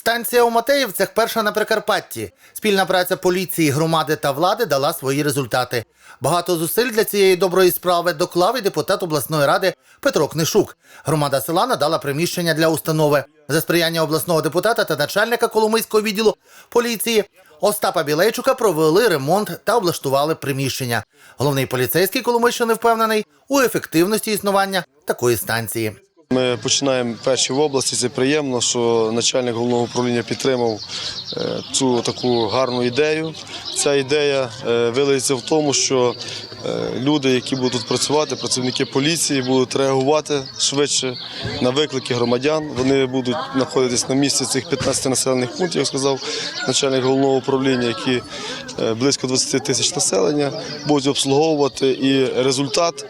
Станція у Матеївцях перша на Прикарпатті. Спільна праця поліції, громади та влади дала свої результати. Багато зусиль для цієї доброї справи доклав і депутат обласної ради Петро Книшук. Громада села надала приміщення для установи. За сприяння обласного депутата та начальника Коломийського відділу поліції Остапа Білейчука провели ремонт та облаштували приміщення. Головний поліцейський Коломийщини впевнений у ефективності існування такої станції. Ми починаємо перші в області. Це приємно, що начальник головного управління підтримав цю таку гарну ідею. Ця ідея е, вилиться в тому, що е, люди, які будуть тут працювати, працівники поліції, будуть реагувати швидше на виклики громадян. Вони будуть знаходитись на місці цих 15 населених пунктів, як сказав начальник головного управління, які е, близько 20 тисяч населення будуть обслуговувати, і результат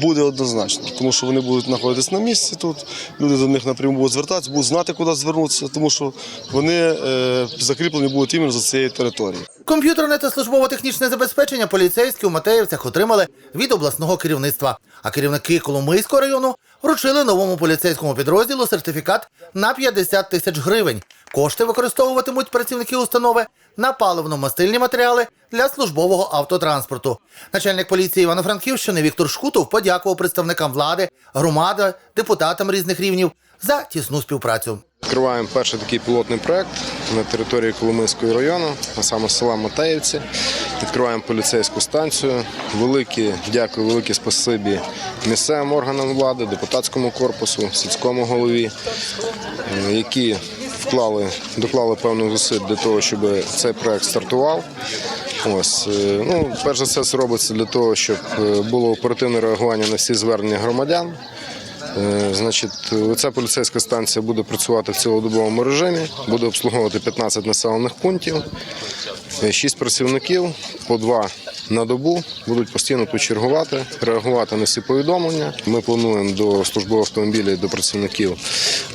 буде однозначно, тому що вони будуть знаходитись на місці тут. Люди до них напряму будуть звертатися, будуть знати, куди звернутися, тому що вони е, закріплені будуть іменно за цією територією. Комп'ютерне та службово-технічне забезпечення поліцейські у Матеївцях отримали від обласного керівництва. А керівники Коломийського району вручили новому поліцейському підрозділу сертифікат на 50 тисяч гривень. Кошти використовуватимуть працівники установи на паливно-мастильні матеріали для службового автотранспорту. Начальник поліції Івано-Франківщини Віктор Шкутов подякував представникам влади, громади, депутатам різних рівнів за тісну співпрацю. Відкриваємо перший такий пілотний проект на території Коломийського району, а саме села Матеївці. Відкриваємо поліцейську станцію. Велике дякую, велике спасибі місцевим органам влади, депутатському корпусу, сільському голові, е, які вклали, доклали певну зусиль для того, щоб цей проект стартував. Ось е, ну, перш за все, це робиться для того, щоб е, було оперативне реагування на всі звернення громадян. Е, Значить, ця поліцейська станція буде працювати в цілодобовому режимі, буде обслуговувати 15 населених пунктів, 6 працівників, по 2 на добу, будуть постійно тут чергувати, реагувати на всі повідомлення. Ми плануємо до службових автомобілів, до працівників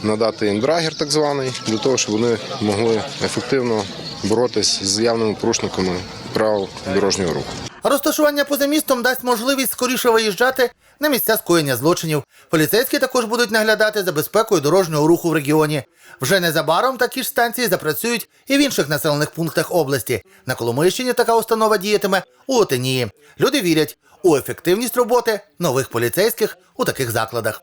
надати їм драгер, так званий, для того, щоб вони могли ефективно боротись з явними порушниками правил дорожнього руху. Розташування поза містом дасть можливість скоріше виїжджати на місця скоєння злочинів. Поліцейські також будуть наглядати за безпекою дорожнього руху в регіоні. Вже незабаром такі ж станції запрацюють і в інших населених пунктах області. На Коломийщині така установа діятиме у Отинії. Люди вірять у ефективність роботи нових поліцейських у таких закладах.